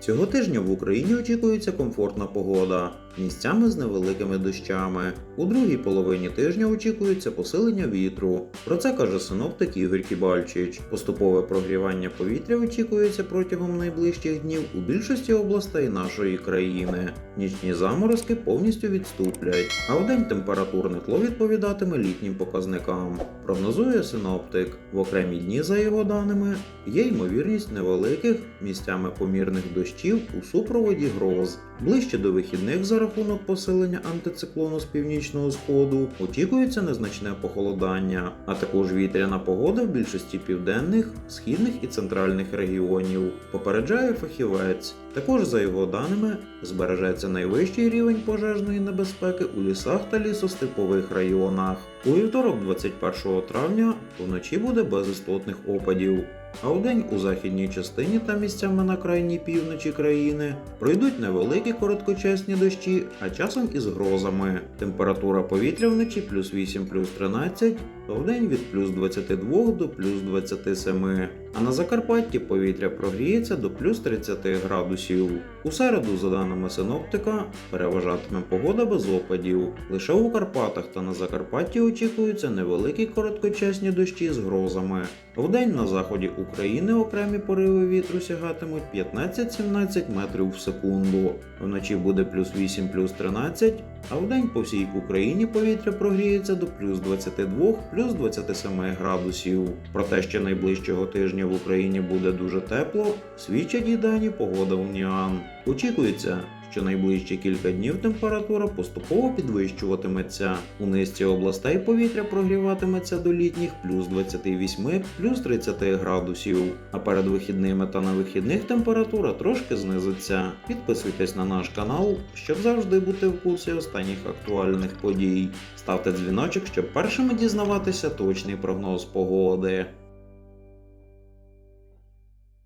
Цього тижня в Україні очікується комфортна погода, місцями з невеликими дощами. У другій половині тижня очікується посилення вітру. Про це каже синоптик Ігор Кібальчич. Поступове прогрівання повітря очікується протягом найближчих днів у більшості областей нашої країни. Нічні заморозки повністю відступлять, а вдень температурне тло відповідатиме літнім показникам. Прогнозує синоптик. В окремі дні, за його даними, є ймовірність невеликих місцями помірних дощів у супроводі гроз. Ближче до вихідних за рахунок посилення антициклону з північного сходу очікується незначне похолодання, а також вітряна погода в більшості південних, східних і центральних регіонів. Попереджає фахівець. Також, за його даними, збережеться найвищий рівень пожежної небезпеки у лісах та лісостепових районах. У вівторок, 21 травня, вночі буде без істотних опадів. А вдень у західній частині та місцями на крайній півночі країни пройдуть невеликі короткочасні дощі, а часом із грозами. Температура повітря вночі плюс 8 плюс 13, а вдень від плюс 22 до плюс 27. А на Закарпатті повітря прогріється до плюс 30 градусів. У середу, за даними синоптика, переважатиме погода без опадів. Лише у Карпатах та на Закарпатті очікуються невеликі короткочасні дощі з грозами. Вдень на заході України окремі пориви вітру сягатимуть 15-17 метрів в секунду. Вночі буде плюс 8 плюс 13, а вдень по всій Україні повітря прогріється до плюс 22 плюс 27 градусів. Про те, що найближчого тижня в Україні буде дуже тепло, свідчать і дані погода Уніан. Очікується, що найближчі кілька днів температура поступово підвищуватиметься. У низці областей повітря прогріватиметься до літніх плюс 28 плюс 30 градусів. А перед вихідними та на вихідних температура трошки знизиться. Підписуйтесь на наш канал, щоб завжди бути в курсі останніх актуальних подій. Ставте дзвіночок, щоб першими дізнаватися точний прогноз погоди.